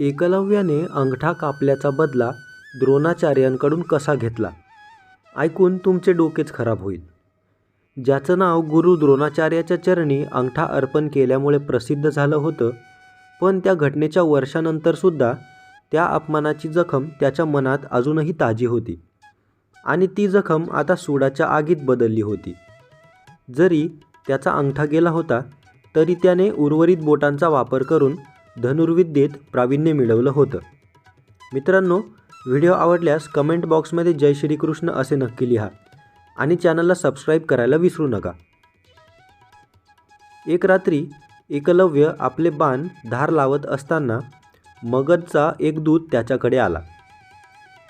एकलव्याने अंगठा कापल्याचा बदला द्रोणाचार्यांकडून कसा घेतला? ऐकून तुमचे डोकेच खराब होईल. ज्याचं नाव गुरु द्रोणाचार्याच्या चरणी अंगठा अर्पण केल्यामुळे प्रसिद्ध झालं होतं पण त्या घटनेच्या वर्षानंतरसुद्धा त्या अपमानाची जखम त्याच्या मनात अजूनही ताजी होती आणि ती जखम आता सुडाच्या आगीत बदलली होती. जरी त्याचा अंगठा गेला होता तरी त्याने उर्वरित बोटांचा वापर करून धनुर्विद्येत प्रावीण्य मिळवलं होतं. मित्रांनो व्हिडिओ आवडल्यास कमेंट बॉक्समध्ये जय श्रीकृष्ण असे नक्की लिहा आणि चॅनलला सबस्क्राईब करायला विसरू नका. एक रात्री एकलव्य आपले बाण धार लावत असताना मगधचा एक दूत त्याच्याकडे आला.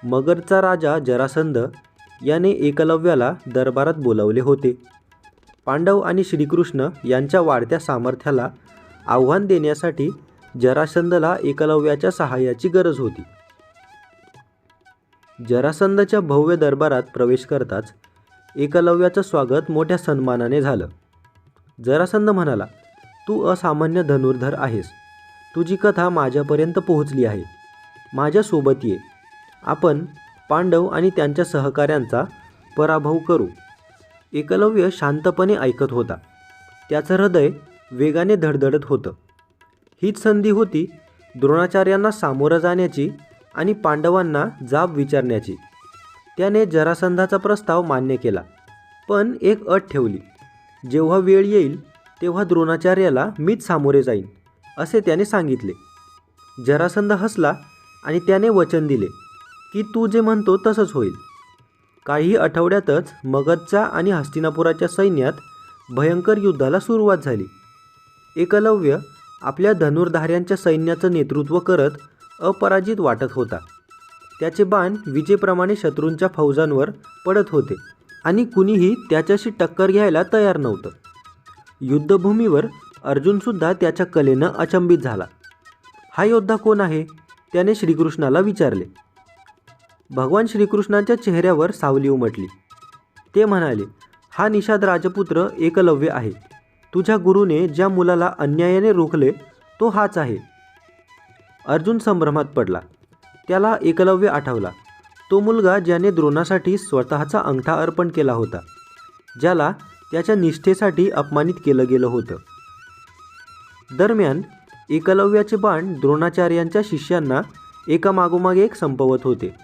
मगधचा राजा जरासंध याने एकलव्याला दरबारात बोलावले होते. पांडव आणि श्रीकृष्ण यांच्या वाढत्या सामर्थ्याला आव्हान देण्यासाठी जरासंधला एकलव्याच्या सहाय्याची गरज होती. जरासंधच्या भव्य दरबारात प्रवेश करताच एकलव्याचं स्वागत मोठ्या सन्मानाने झालं. जरासंध म्हणाला तू असामान्य धनुर्धर आहेस. तुझी कथा माझ्यापर्यंत पोहोचली आहे. माझ्यासोबत ये. आपण पांडव आणि त्यांच्या सहकाऱ्यांचा पराभव करू. एकलव्य शांतपणे ऐकत होता. त्याचं हृदय वेगाने धडधडत होतं. हीच संधी होती द्रोणाचार्यांना सामोरं जाण्याची आणि पांडवांना जाब विचारण्याची. त्याने जरासंधाचा प्रस्ताव मान्य केला पण एक अट ठेवली. जेव्हा वेळ येईल तेव्हा द्रोणाचार्याला मीच सामोरे जाईन असे त्याने सांगितले. जरासंध हसला आणि त्याने वचन दिले की तू जे म्हणतो तसंच होईल. काही आठवड्यातच मगधच्या आणि हस्तिनापुराच्या सैन्यात भयंकर युद्धाला सुरुवात झाली. एकलव्य आपल्या धनुर्धाऱ्यांच्या सैन्याचं नेतृत्व करत अपराजित वाटत होता. त्याचे बाण विजेप्रमाणे शत्रूंच्या फौजांवर पडत होते आणि कुणीही त्याच्याशी टक्कर घ्यायला तयार नव्हतं. युद्धभूमीवर अर्जुनसुद्धा त्याच्या कलेनं अचंबित झाला. हा योद्धा कोण आहे? त्याने श्रीकृष्णाला विचारले. भगवान श्रीकृष्णाच्या चेहऱ्यावर सावली उमटली. ते म्हणाले हा निषाद राजपुत्र एकलव्य आहे. तुझ्या गुरुने ज्या मुलाला अन्यायाने रोखले तो हाच आहे. अर्जुन संभ्रमात पडला. त्याला एकलव्य आठवला. तो मुलगा ज्याने द्रोणासाठी स्वतःचा अंगठा अर्पण केला होता ज्याला त्याच्या निष्ठेसाठी अपमानित केलं गेलं होतं. दरम्यान एकलव्याचे बाण द्रोणाचार्यांच्या शिष्यांना एकामागोमाग एक संपवत होते.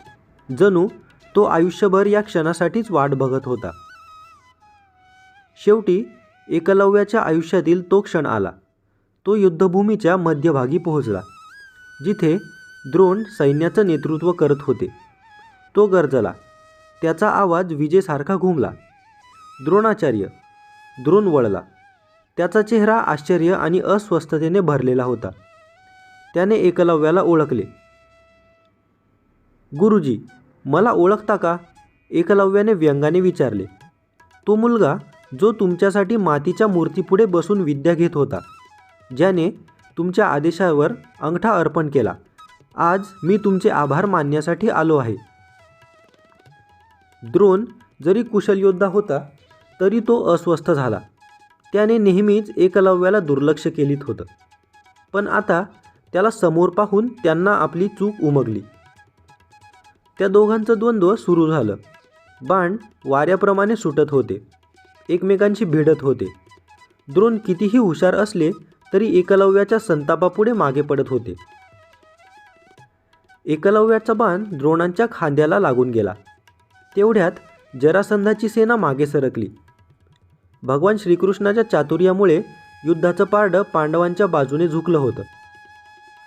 जणू तो आयुष्यभर या क्षणासाठीच वाट बघत होता. शेवटी एकलव्याच्या आयुष्यातील तो क्षण आला. तो युद्धभूमीच्या मध्यभागी पोहोचला जिथे द्रोण सैन्याचं नेतृत्व करत होते. तो गरजला. त्याचा आवाज विजेसारखा घुमला. द्रोणाचार्य द्रोण वळला. त्याचा चेहरा आश्चर्य आणि अस्वस्थतेने भरलेला होता. त्याने एकलव्याला ओळखले. गुरुजी मला ओळखता का? एकलव्याने व्यंगाने विचारले. तो मुलगा जो तुमच्यासाठी मातीच्या मूर्तीपुढे बसून विद्या घेत होता. ज्याने तुमच्या आदेशावर अंगठा अर्पण केला. आज मी तुमचे आभार मानण्यासाठी आलो आहे. द्रोण जरी कुशल योद्धा होता तरी तो अस्वस्थ झाला. त्याने नेहमीच एकलव्याला दुर्लक्ष केलीत होतं. पण आता त्याला समोर पाहून त्यांना आपली चूक उमगली. त्या दोघांचं द्वंद्व सुरू झालं. बाण वाऱ्याप्रमाणे सुटत होते. एकमेकांशी भिडत होते. द्रोण कितीही हुशार असले तरी एकलव्याच्या संतापापुढे मागे पडत होते. एकलव्याचा बाण द्रोणांच्या खांद्याला लागून गेला. तेवढ्यात जरासंधाची सेना मागे सरकली. भगवान श्रीकृष्णाच्या चातुर्यामुळे युद्धाचं पारडं पांडवांच्या बाजूने झुकलं होतं.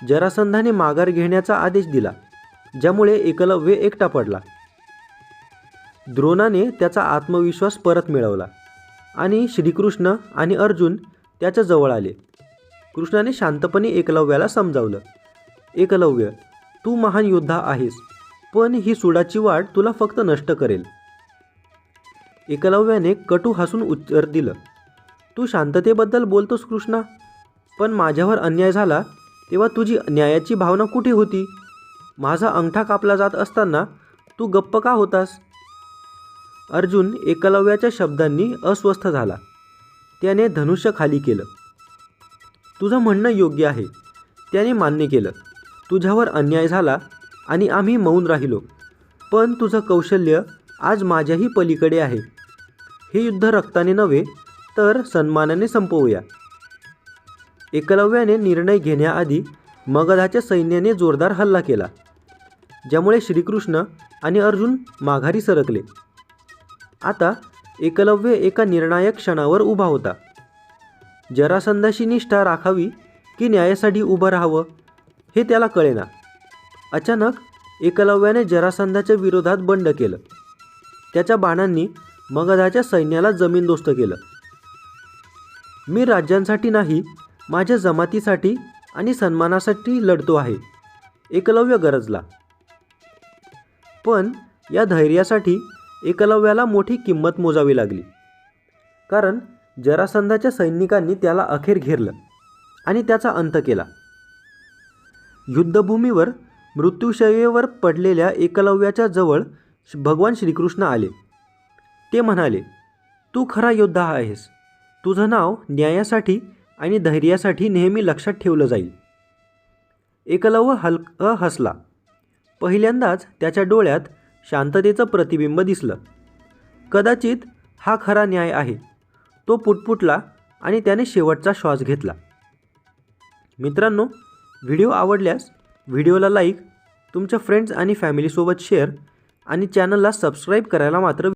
जरासंधाने माघार घेण्याचा आदेश दिला ज्यामुळे एकलव्य एकटा पडला. द्रोणाने त्याचा आत्मविश्वास परत मिळवला. आणि श्रीकृष्ण आणि अर्जुन त्याच्याजवळ आले. कृष्णाने शांतपणे एकलव्याला समजावलं. एकलव्य तू महान योद्धा आहेस पण ही सुडाची वाट तुला फक्त नष्ट करेल. एकलव्याने कटू हसून उत्तर दिलं तू शांततेबद्दल बोलतोस कृष्णा पण माझ्यावर अन्याय झाला तेव्हा तुझी न्यायाची भावना कुठे होती? माझा अंगठा कापला जात असताना तू गप्प का होतास? अर्जुन एकलव्याच्या शब्दांनी अस्वस्थ झाला. त्याने धनुष्य खाली केलं. तुझं म्हणणं योग्य आहे. त्याने मान्य केलं. तुझ्यावर अन्याय झाला आणि आम्ही मौन राहिलो. पण तुझं कौशल्य आज माझ्याही पलीकडे आहे. हे युद्ध रक्ताने नव्हे तर सन्मानाने संपवूया. एकलव्याने निर्णय घेण्याआधी मगधाच्या सैन्याने जोरदार हल्ला केला ज्यामुळे श्रीकृष्ण आणि अर्जुन माघारी सरकले. आता एकलव्य एका निर्णायक क्षणावर उभा होता. जरासंधाशी निष्ठा राखावी की न्यायासाठी उभं राहावं हे त्याला कळेना. अचानक एकलव्याने जरासंधाच्या विरोधात बंड केलं. त्याच्या बाणांनी मगधाच्या सैन्याला जमीनदोस्त केलं. मी राज्यांसाठी नाही माझ्या जमातीसाठी आणि सन्मानासाठी लढतो आहे. एकलव्य गरजला. पण या धैर्यासाठी एकलव्याला मोठी किंमत मोजावी लागली. कारण जरासंधाच्या सैनिकांनी त्याला अखेर घेरलं आणि त्याचा अंत केला. युद्धभूमीवर मृत्यूशयेवर पडलेल्या एकलव्याच्या जवळ श- भगवान श्रीकृष्ण आले. ते म्हणाले तू खरा योद्धा आहेस. तुझं नाव न्यायासाठी आणि धैर्यासाठी नेहमी लक्षात ठेवलं जाईल. एकलव्य हलक हसला पहिल्यांदाच त्याच्या डोळ्यात शांततेचं प्रतिबिंब दिसलं. कदाचित हा खरा न्याय आहे. तो पुटपुटला आणि त्याने शेवटचा श्वास घेतला. मित्रांनो व्हिडिओ आवडल्यास व्हिडिओला लाईक तुमच्या फ्रेंड्स आणि फॅमिलीसोबत शेअर आणि चॅनलला सबस्क्राईब करायला मात्र